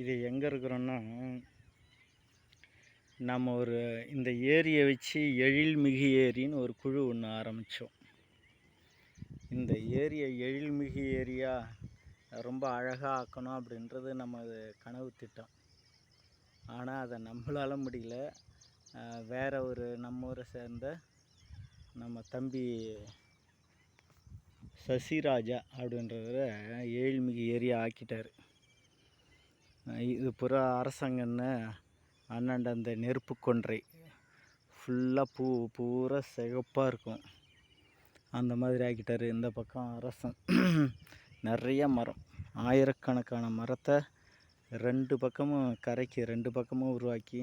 இது எங்கே இருக்கிறோன்னா நம்ம ஒரு இந்த ஏரியை வச்சு எழில்மிகு ஏரின்னு ஒரு குழு ஒன்று ஆரம்பித்தோம் இந்த ஏரியை எழில்மிகு ஏரியா ரொம்ப அழகாக ஆக்கணும் அப்படின்றது நமது கனவு திட்டம். ஆனால் அதை நம்மளால முடியல. வேற ஒரு நம்ம ஊரை சேர்ந்த நம்ம தம்பி சசிராஜா அப்படின்றத ஏழ்மிகு ஏரியா ஆக்கிட்டார். இது புறா அரசாங்கன்னு அண்ணாண்ட அந்த நெருப்பு கொன்றை. ஃபுல்லாக பூ பூரா சிகப்பாக இருக்கும். அந்த மாதிரி ஆக்கிட்டார் இந்த பக்கம் அரசன். நிறைய மரம். ஆயிரக்கணக்கான மரத்தை ரெண்டு பக்கமும் கரைக்கு ரெண்டு பக்கமும் உருவாக்கி.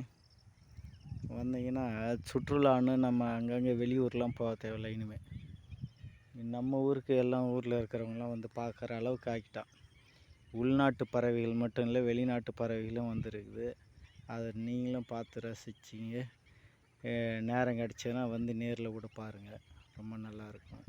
வந்தீங்கன்னா சுற்றுலான்னு நம்ம அங்கங்கே வெளியூர்லாம் போக தேவையில்ல இனிமேல் நம்ம ஊருக்கு எல்லாம் ஊரில் இருக்கிறவங்களாம் வந்து பார்க்குற அளவுக்கு ஆக்கிட்டான். உள்நாட்டு பறவைகள் மட்டும் இல்லை வெளிநாட்டு பறவைகளும் வந்துருக்குது. அதை நீங்களும் பார்த்து ரசிச்சிங்க. நேரம் கிடச்சதுன்னா வந்து நேரில் கூட பாருங்கள் ரொம்ப நல்லாயிருக்கும்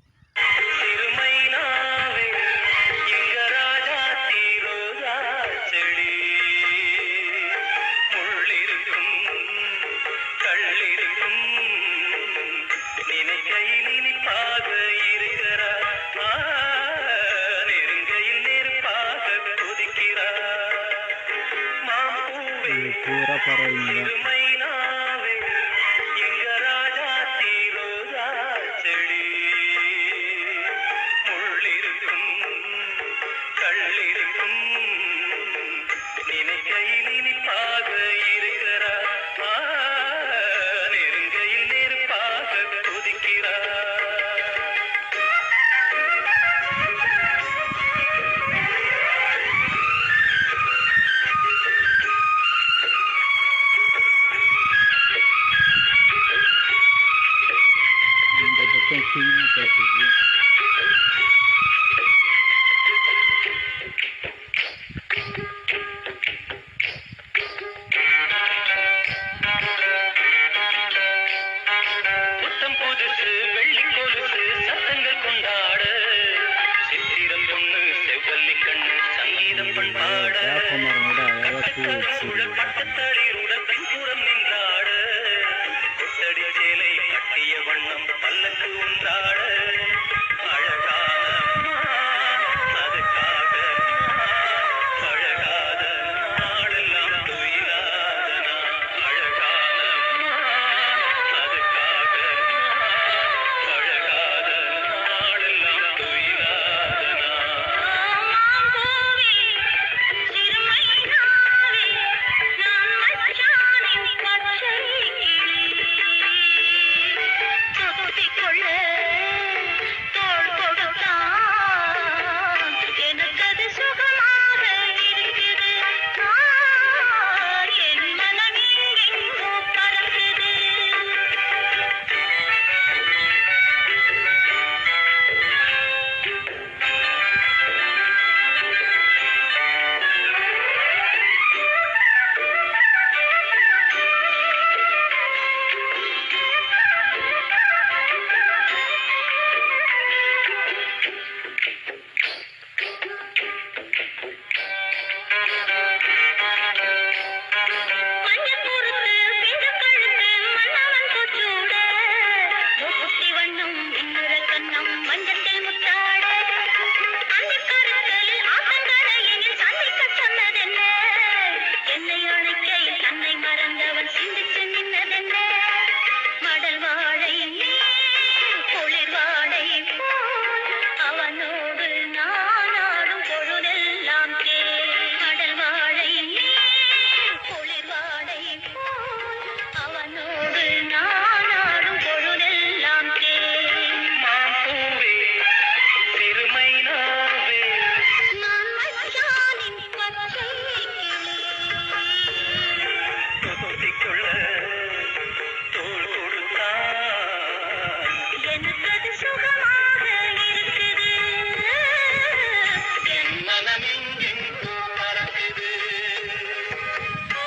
மாம்பூவே இது பூரா അമ്മമാരോട് അയാളെ വെച്ചിരുന്നു